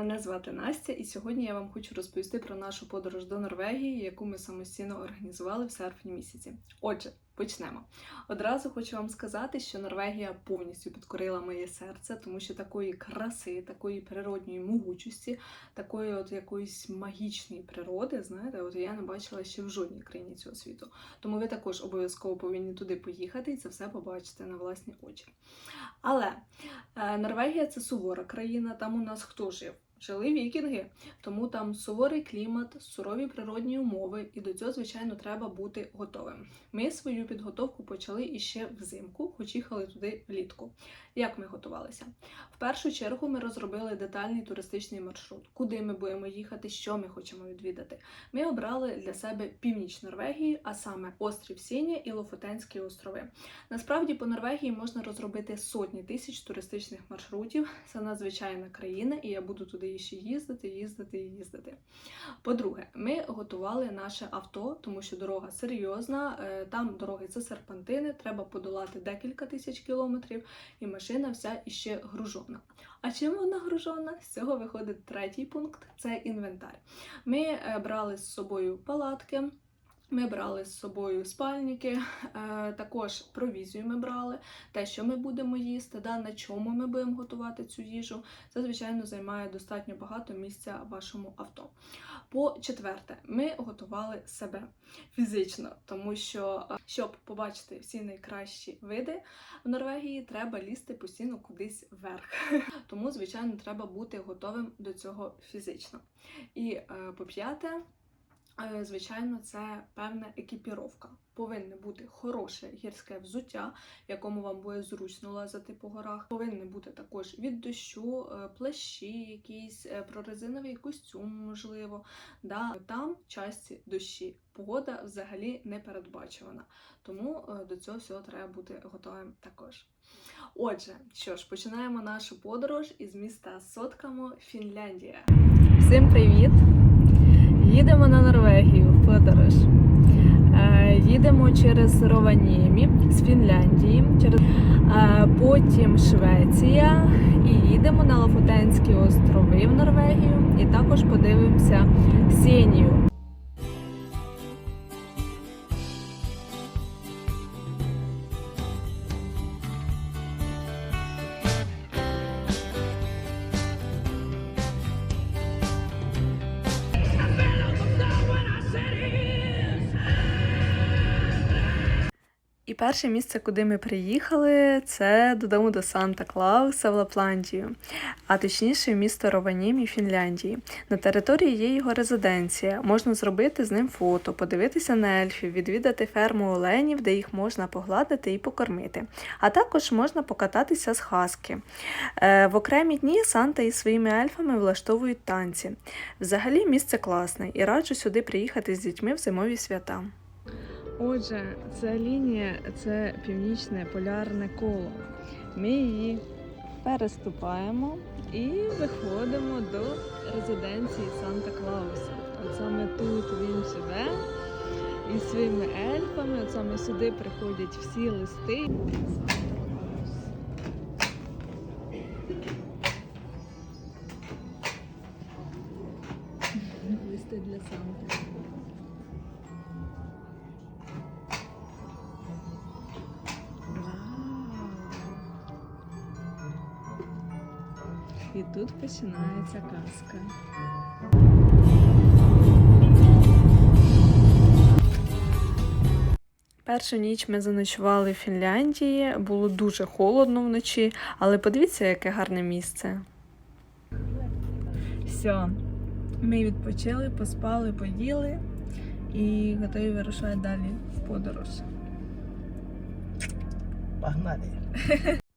Мене звати Настя, і сьогодні я вам хочу розповісти про нашу подорож до Норвегії, яку ми самостійно організували в серпні місяці. Отже, почнемо. Одразу хочу вам сказати, що Норвегія повністю підкорила моє серце, тому що такої краси, такої природньої могучості, такої от якоїсь магічної природи, знаєте, от я не бачила ще в жодній країні цього світу. Тому ви також обов'язково повинні туди поїхати і це все побачити на власні очі. Але е, Норвегія це сувора країна, там у нас хто жив? Жили вікінги, тому там суворий клімат, сурові природні умови, і до цього, звичайно, треба бути готовим. Ми свою підготовку почали іще взимку, хоч їхали туди влітку. Як ми готувалися? В першу чергу ми розробили детальний туристичний маршрут, куди ми будемо їхати, що ми хочемо відвідати. Ми обрали для себе північ Норвегії, а саме острів Сіння і Лофотенські острови. Насправді по Норвегії можна розробити сотні тисяч туристичних маршрутів. Це надзвичайна країна, і я буду туди ще їздити, їздити і їздити. По-друге, ми готували наше авто, тому що дорога серйозна. е, Там дороги це серпантини, треба подолати декілька тисяч кілометрів, і машина вся іще гружона. А чим вона гружона? З цього виходить третій пункт це інвентар. Ми е, брали з собою палатки. Ми брали з собою спальники, е, також провізію ми брали, те, що ми будемо їсти, да, на чому ми будемо готувати цю їжу. Це, звичайно, займає достатньо багато місця вашому авто. По четверте, ми готували себе фізично, тому що е, щоб побачити всі найкращі види в Норвегії, треба лізти постійно кудись вверх. Тому, звичайно, треба бути готовим до цього фізично. І е, по п'яте. Е, Звичайно, це певна екіпіровка. Повинне бути хороше гірське взуття, якому вам буде зручно лазити по горах. Повинне бути також від дощу, е, плащі, якісь е, прорезиновий костюм, можливо. Да. Там часті дощі. Погода взагалі не передбачувана. Тому е, до цього всього треба бути готовим також. Отже, що ж, починаємо нашу подорож із міста Соткамо, Фінляндія. Всім привіт! Їдемо на Норвегію в подорож. Е, Їдемо через Рованімі з Фінляндії, через, е, потім Швеція і їдемо на Лофотенські острови в Норвегію і також подивимося Сенію. І перше місце, куди ми приїхали, це додому до Санта Клауса в Лапландію, а точніше місто Рованімі, Фінляндії. На території є його резиденція. Можна зробити з ним фото, подивитися на ельфів, відвідати ферму оленів, де їх можна погладити і покормити. А також можна покататися з хаски. Е, в окремі дні Санта із своїми ельфами влаштовують танці. Взагалі місце класне і раджу сюди приїхати з дітьми в зимові свята. Отже, ця лінія це північне полярне коло. Ми її переступаємо і виходимо до резиденції Санта Клауса. От саме тут він живе із своїми ельфами. От саме сюди приходять всі. Листи І тут починається казка. Першу ніч ми заночували в Фінляндії. Було дуже холодно вночі, але подивіться, яке гарне місце. Все, ми відпочили, поспали, поїли і готові вирушати далі в подорож. Погнали.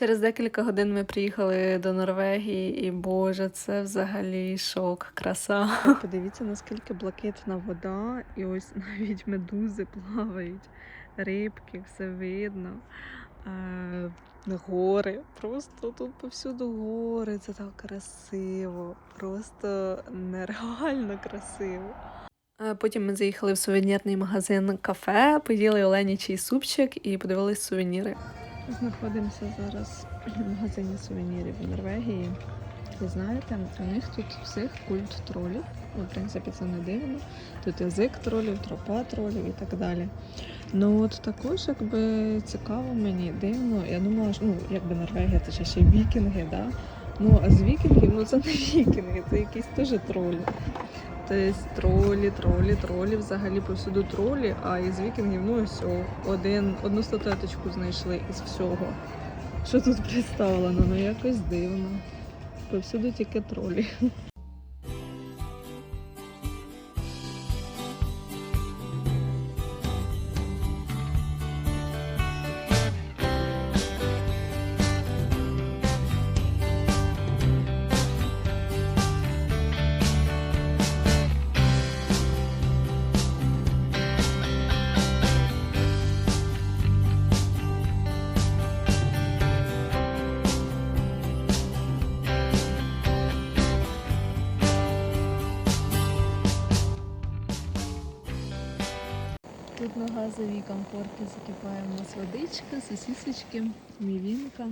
Через декілька годин ми приїхали до Норвегії, і Боже, це взагалі шок, краса. Подивіться, наскільки блакитна вода, і ось навіть медузи плавають, рибки, все видно. Е, гори, просто тут повсюду гори, це так красиво, просто нереально красиво. Е, Потім ми заїхали в сувенірний магазин кафе, поїли оленячий супчик і подивились сувеніри. Знаходимося зараз в магазині сувенірів в Норвегії. ви знаєте, у них тут всіх культ тролів. Ну, в принципі, це не дивно. Тут язик тролів, тропа тролів і так далі. Ну от також якби цікаво мені дивно. Я думала, що ну якби Норвегія це ще вікінги, да? Ну а з вікінгів ну це не вікінги, це якісь теж тролі. Тобто тролі, тролі, тролі, взагалі повсюду тролі, а із вікінгів, ну ось один, одну статуеточку знайшли із всього. Що тут представлено? Ну якось дивно. Повсюду тільки тролі. Тут на газовій комфорті закипає у нас водичка, сосисочки, мівінка.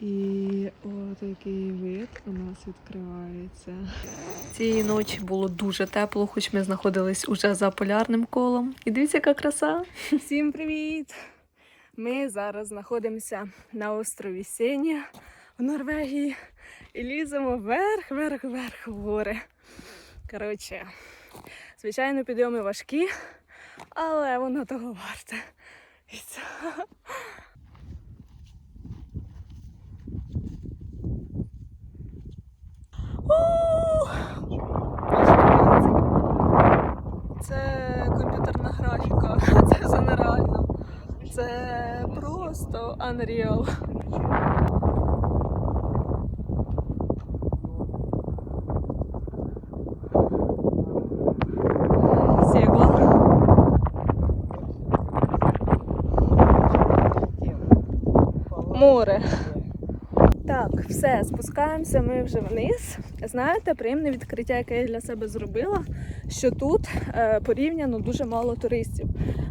І отакий вид у нас відкривається. Цієї ночі було дуже тепло, хоч ми знаходились уже за полярним колом. І дивіться, яка краса. Всім привіт! Ми зараз знаходимося на острові Сені в Норвегії і ліземо вверх, вверх, вверх в гори. Коротше, звичайно, підйоми важкі, але воно того варте. І це... Це комп'ютерна графіка, це все нереально. Це просто unreal. Море. Так, все, спускаємося ми вже вниз. Знаєте, приємне відкриття, яке я для себе зробила, що тут е, порівняно дуже мало туристів.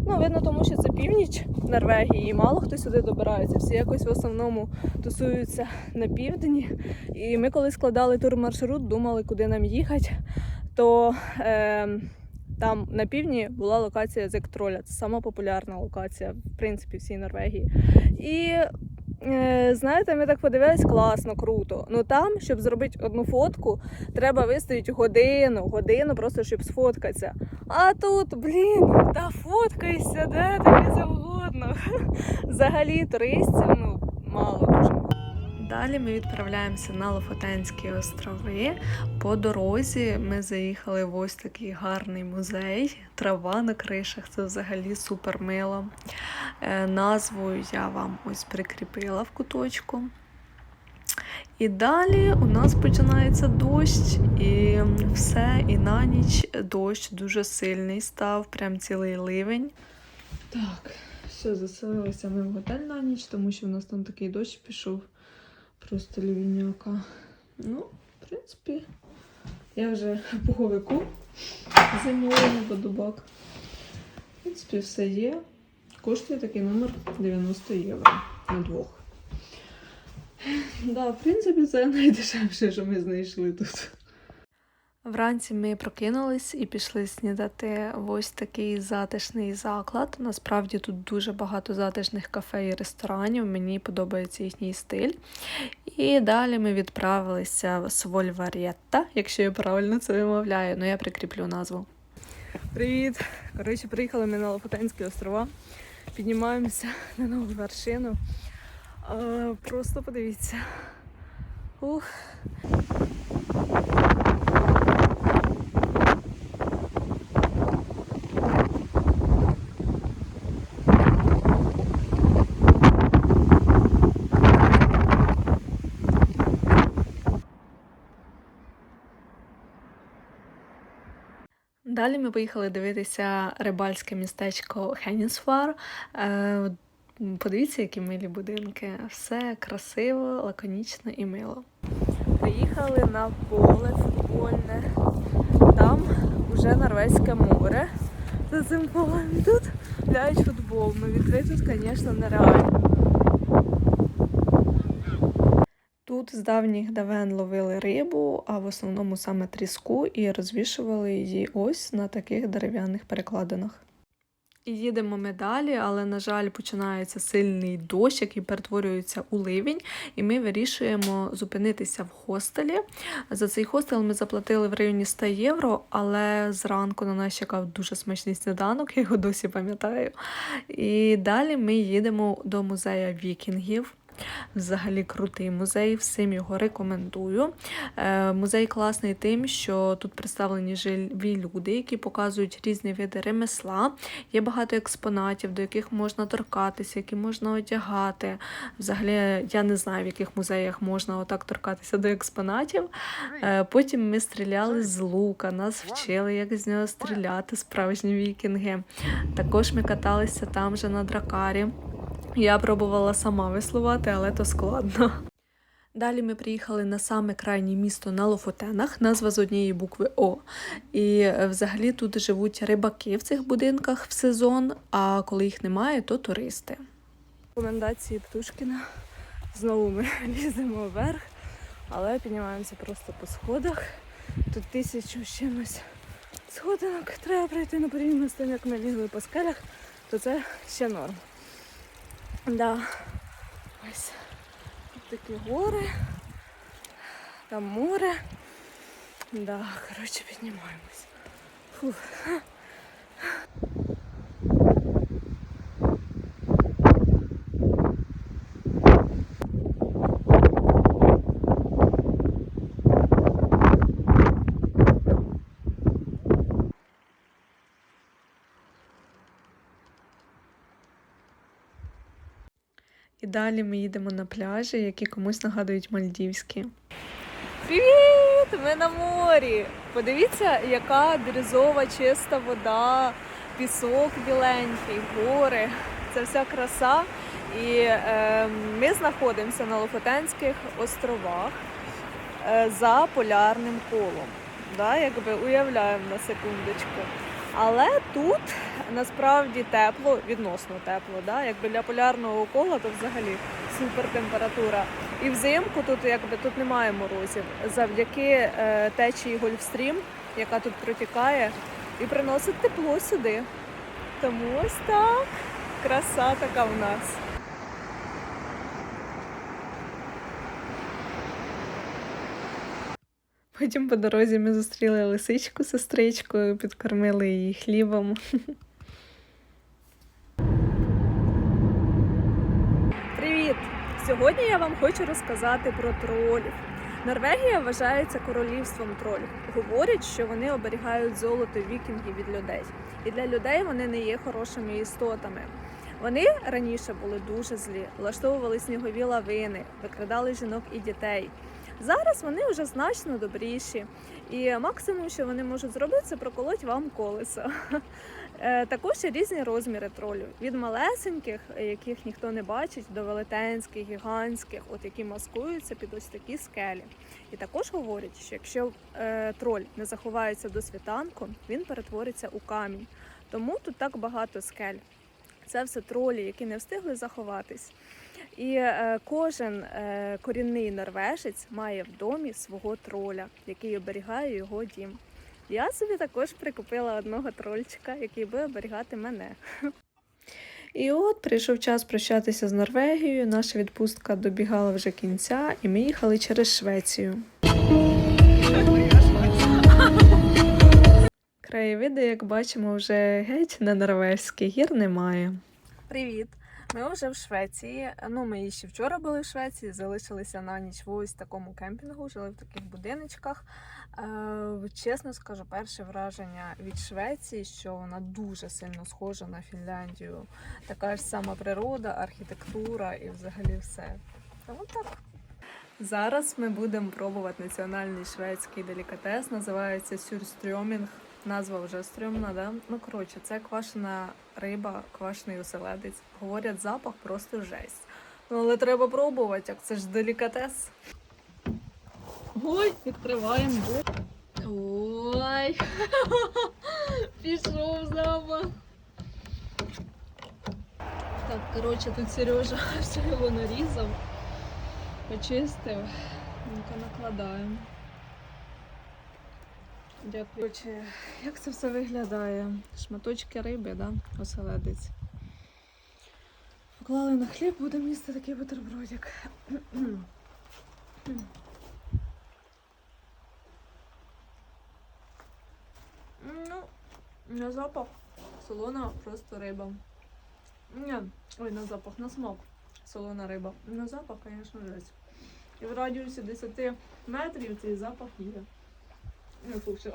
Ну, видно, тому що це північ Норвегії, і мало хто сюди добирається. Всі якось в основному тусуються на півдні. І ми, коли складали турмаршрут, думали, куди нам їхати, то е, там на півдні була локація Зектроля. Це сама популярна локація, в принципі, всій Норвегії. І Знаєте, ми так подивились, класно, круто. Ну там, щоб зробити одну фотку, треба вистояти годину, годину просто щоб сфоткатися. А тут, блін, та фоткайся, де тобі завгодно. Взагалі туристів ну, мало дуже. Далі ми відправляємося на Лофотенські острови. По дорозі ми заїхали в ось такий гарний музей. Трава на кришах це взагалі супер мило. Е, Назву я вам ось прикріпила в куточку. І далі у нас починається дощ, і все, і на ніч дощ дуже сильний став, прям цілий ливень. Так, все, заселилися ми в готель на ніч, тому що в нас там такий дощ пішов. Просто лівіняка. Ну, в принципі, я вже в пуховику замовила водобак. В принципі, все є. Коштує такий номер 90 євро на двох. Да, в принципі, це найдешевше, що ми знайшли тут. Вранці ми прокинулись і пішли снідати в ось такий затишний заклад. Насправді тут дуже багато затишних кафе і ресторанів. Мені подобається їхній стиль. І далі ми відправилися в Свольварєтта, якщо я правильно це вимовляю, ну я прикріплю назву. Привіт! Коротше, приїхали ми на Лопотенські острова. Піднімаємося на нову вершину. Просто подивіться. Ух. Далі ми поїхали дивитися рибальське містечко Хенісфар. Е, Подивіться, які милі будинки. Все красиво, лаконічно і мило. Приїхали на поле футбольне. Там вже Норвезьке море. За цим полем тут грають футбол. Ну, відкрити тут, звісно, нереально. Тут з давніх давен ловили рибу, а в основному саме тріску, і розвішували її ось на таких дерев'яних перекладинах. І їдемо ми далі, але, на жаль, починається сильний дощ, який перетворюється у ливень, і ми вирішуємо зупинитися в хостелі. За цей хостел ми заплатили в районі 100 євро, але зранку на нас чекав дуже смачний сніданок, я його досі пам'ятаю. І далі ми їдемо до музею вікінгів. Взагалі крутий музей, всім його рекомендую. Е, Музей класний тим, що тут представлені живі люди, які показують різні види ремесла. Є багато експонатів, до яких можна торкатися, які можна одягати. Взагалі, я не знаю, в яких музеях можна отак торкатися до експонатів. Е, Потім ми стріляли з лука, нас вчили, як з нього стріляти, справжні вікінги. Також ми каталися там же на дракарі. Я пробувала сама веслувати, але то складно. Далі ми приїхали на саме крайнє місто на Лофотенах, назва з однієї букви О. І е, взагалі тут живуть рибаки в цих будинках в сезон, а коли їх немає, то туристи. Рекомендації Птушкіна. Знову ми ліземо вверх, але піднімаємося просто по сходах. Тут тисячу з чимось сходинок треба пройти на порівняно з тим, як ми лізли по скелях, то це ще норм. Да. Ось тут такі гори, там море. Да, коротше, піднімаємось. Фух. І далі ми їдемо на пляжі, які комусь нагадують мальдівські. Привіт! Ми на морі! Подивіться, яка бірюзова чиста вода, пісок біленький, гори. Це вся краса. І е, ми знаходимося на Лофотенських островах е, за полярним колом. Да, якби уявляємо на секундочку. Але тут насправді тепло, відносно тепло. Да? Якби для полярного кола, то взагалі супер температура. І взимку тут якби тут немає морозів. Завдяки е, течії Гольфстрім, яка тут протікає, і приносить тепло сюди. Тому ось так. Краса така в нас. Потім по дорозі ми зустріли лисичку сестричкою, підкормили її хлібом. Привіт! Сьогодні я вам хочу розказати про тролів. Норвегія вважається королівством тролів. Говорять, що вони оберігають золото вікінгів від людей. І для людей вони не є хорошими істотами. Вони раніше були дуже злі, влаштовували снігові лавини, викрадали жінок і дітей. Зараз вони вже значно добріші, і максимум, що вони можуть зробити, це проколоть вам колесо. Е, Також є різні розміри тролів від малесеньких, яких ніхто не бачить, до велетенських, гігантських, от які маскуються під ось такі скелі. І також говорять, що якщо е, троль не заховається до світанку, він перетвориться у камінь. Тому тут так багато скель. Це все тролі, які не встигли заховатись. І е, кожен е, корінний норвежець має в домі свого троля, який оберігає його дім. Я собі також прикупила одного трольчика, який буде оберігати мене. І от прийшов час прощатися з Норвегією. Наша відпустка добігала вже кінця, і ми їхали через Швецію. Краєвиди, як бачимо, вже геть не норвезькі, гір немає. Привіт! Ми вже в Швеції. Ну, ми ще вчора були в Швеції, залишилися на ніч в ось такому кемпінгу, жили в таких будиночках. Е, чесно скажу, перше враження від Швеції, що вона дуже сильно схожа на Фінляндію. Така ж сама природа, архітектура і взагалі все. Тому так. Зараз ми будемо пробувати національний шведський делікатес, називається сюрстрьомінг. Назва вже стрьомна, да? Ну, коротше, це квашена риба, квашений оселедець. Говорять, запах просто жесть. Ну, але треба пробувати, як це ж делікатес. Ой, відкриваємо. Ой, пішов запах. Так, коротше, тут Сережа все його нарізав. Почистив. Ну-ка накладаємо. Дякую. Як це все виглядає? Шматочки риби, да? Оселедець. Поклали на хліб, будемо їсти такий бутербродик. Ну, на запах солона просто риба. Ні, ой, на запах, на смак солона риба. На запах, звісно, жесть. І в радіусі 10 метрів цей запах є. Ну, фу, все.